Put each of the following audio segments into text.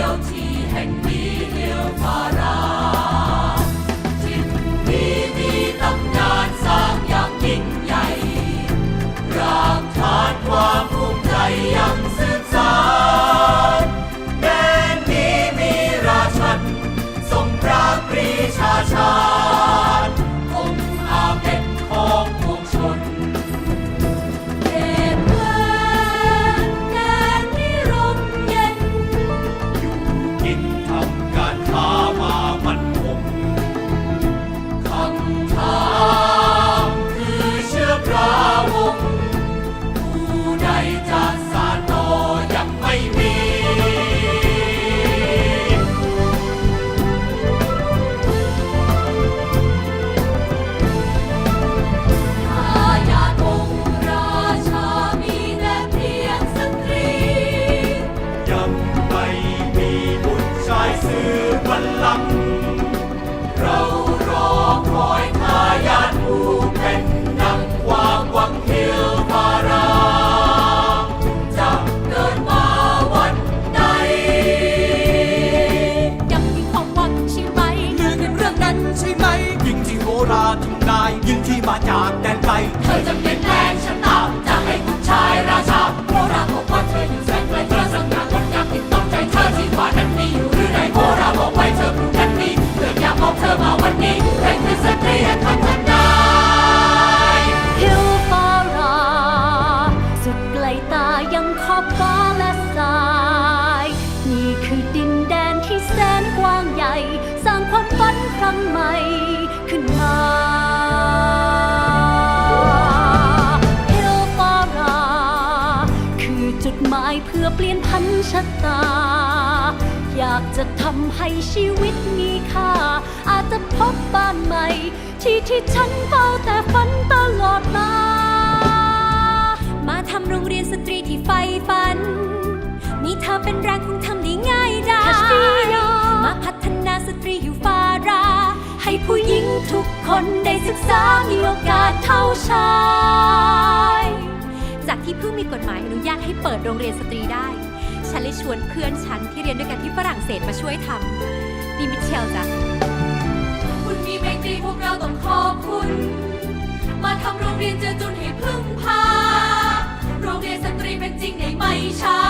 ยวที่แห่งนี้เดียวทาราทิ่นี้มีตำนานสร้างอย่างยิ่งใหญ่ รากฐานความภูมิใจยังสืบสานแดนนี้มีราชันทรงพระปรีชาชา ให้ชีวิตมีค่า อาจจะพบบ้านใหม่ ที่ที่ฉันเฝ้าแต่ฝันตลอดมา มาทำโรงเรียนสตรีที่ใฝ่ฝัน มีเธอเป็นแรงคงทำได้ง่ายได้ มาพัฒนาสตรีอยู่ฟารา ให้ผู้หญิงทุกคนได้ศึกษา มีโอกาสเท่าชาย จากที่เพิ่งมีกฎหมายอนุญาตให้เปิดโรงเรียนสตรีได้ ฉันเลยชวนเพื่อนฉันที่เรียนด้วยกันที่ฝรั่งเศสมาช่วยทำนี่มิเชลจ้ะคุณมีไมตรีพวกเราต้องขอบคุณ มาทำโรงเรียนเจอจุนให้พึ่งพา โรงเรียนสตรีเป็นจริงในไม่ช้าเรา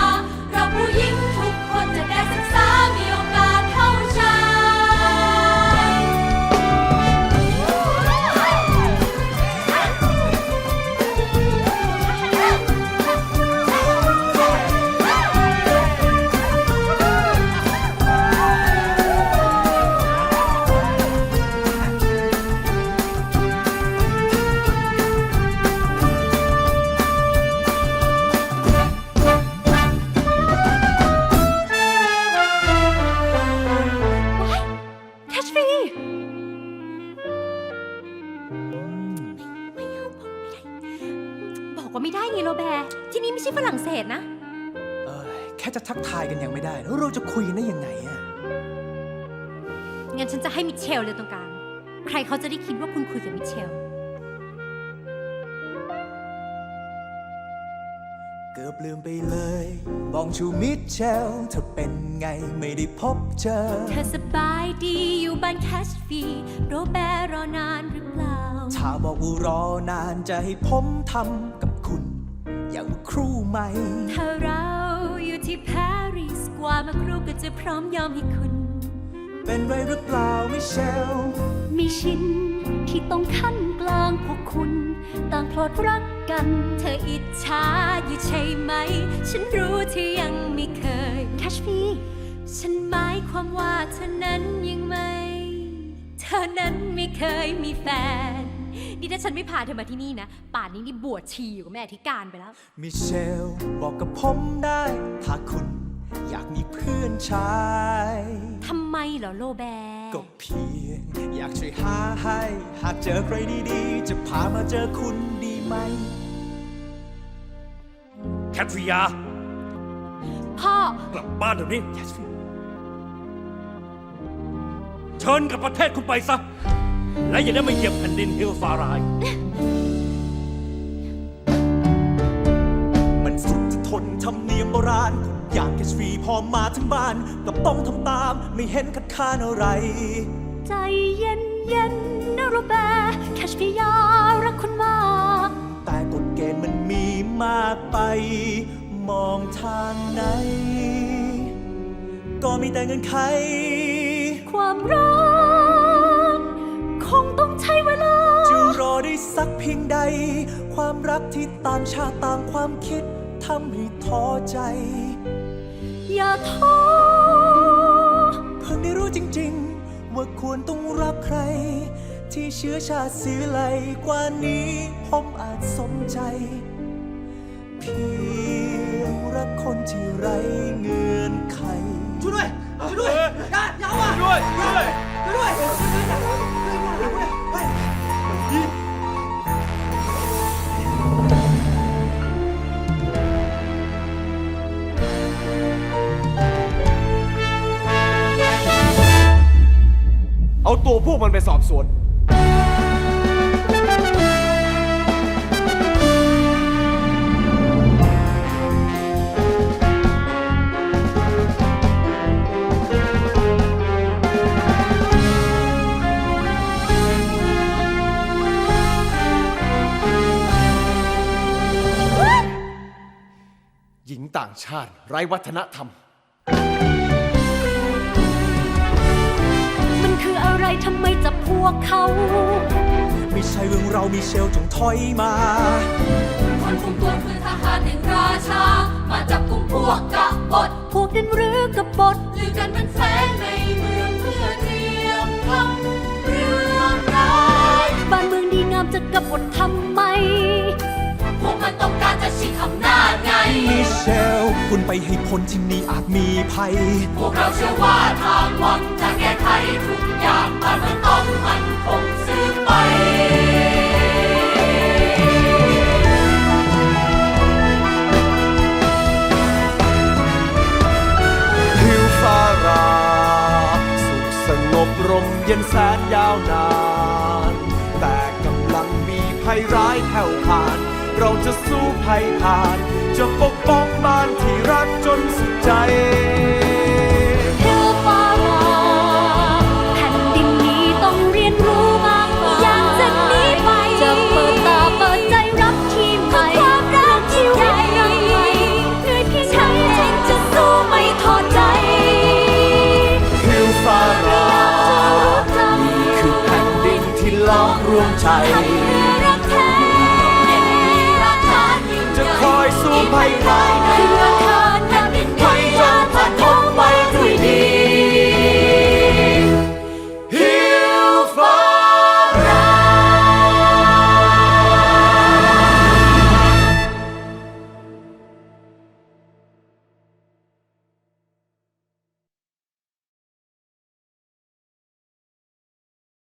บร์ที่นี่ไม่ใช่ฝรั่งเศสนะ เอ้ยแค่จะทักทายกันยังไม่ได้ แล้วเราจะคุยกันได้ยังไงอะงั้นฉันจะให้มิเชลเลยตรงกลาง ใครเขาจะได้คิดว่าคุณคุยกับมิเชล เกือบลืมไปเลยบองชูมิเชลเธอเป็นไงไม่ได้พบเจอ เธอสบายดีอยู่บ้านแคชฟรีโรแบร์รอนานหรือเปล่า ถ้าบอกว่ารอนานจะให้ผมทำกับคุณ อย่างครู่ไหมถ้าเราอยู่ที่ปารีสกว่ามาครูก็จะพร้อมยอมให้คุณ เป็นไรหรือเปล่ามิเชล มีชินที่ต้องขั้นกลางพวกคุณ ต่างพลอดรักกัน เธออิจฉาอยู่ใช่ไหม ฉันรู้ที่ยังไม่เคยแคชฟีฉันหมายความว่าเธอนั้นยังไม่ เธอนั้นไม่เคยมีแฟน นี่ถ้าฉันไม่พาเธอมาที่นี่นะ ป่านนี้นี่บวชชีอยู่กับแม่อธิการไปแล้ว มิเชลบอกกับผมได้ ถ้าคุณอยากมีเพื่อนชาย ทำไมเหรอโลแบร์ก็เพียง อยากช่วยหาให้ หากเจอใครดีๆ จะพามาเจอคุณดีไหม แคทริยา พ่อ กลับบ้านเดี๋ยวนี้ เชิญกลับประเทศคุณไปซะ และอย่าได้มาเหยียบแผ่นดินเฮลฟาราย มันสุดจะทนทำเนียมโบราณคนอย่างแคชฟรีพอมาถึงบ้าน ก็ต้องทำตามไม่เห็นคัดค้านอะไร ใจเย็นเย็นๆนะโรแบร์แคชฟิยารักคุณมากแต่กฎเกณฑ์มันมีมากไป มองทางไหน ก็มีแต่เงินไข ความรัก สักเพียงใด ความรักที่ต่างชาติต่างความคิดทำให้ท้อใจ อย่าท้อเพิ่งได้รู้จริง ๆ ว่าควรต้องรักใคร ที่เชื้อชาติสีไหลกว่านี้ผมอาจสมใจ เพียงรักคนที่ไรเงื่อนไขช่วยด้วยช่วยด้วยอย่าอย่าว่ะช่วยด้วยช่วยช่วยด้วย เอาตัวพวกมันไปสอบสวน หญิงต่างชาติไร้วัฒนธรรม วกเขา ไม่ใช่เรื่องเรามีเชลจงถอยมาคนคุมตัวคือทหารแห่งราชา มาจับกุมพวกกบฏพวกนั้นหรือกบฏลือกันเป็นแสงในเมืองเพื่อเตรียมทำเรื่องร้ายบ้านเมืองดีงามจะกบฏทำไม พวกมันต้องการจะชิงอำนาจไง มิเชล คุณไปให้พ้นที่นี่อาจมีภัย พวกเราเชื่อว่าทางหวังจะ แก้ทุกอย่างมันต้องมันคงซื้อไปทิวฟารา สุขสงบร่มเย็นแสนยาวนาน แต่กำลังมีภัยร้ายแผ่วผ่าน เราจะสู้ภัยผ่าน จะปกป้อง อมรวมใจรักแท้จะคอยสู้ภัยร้าย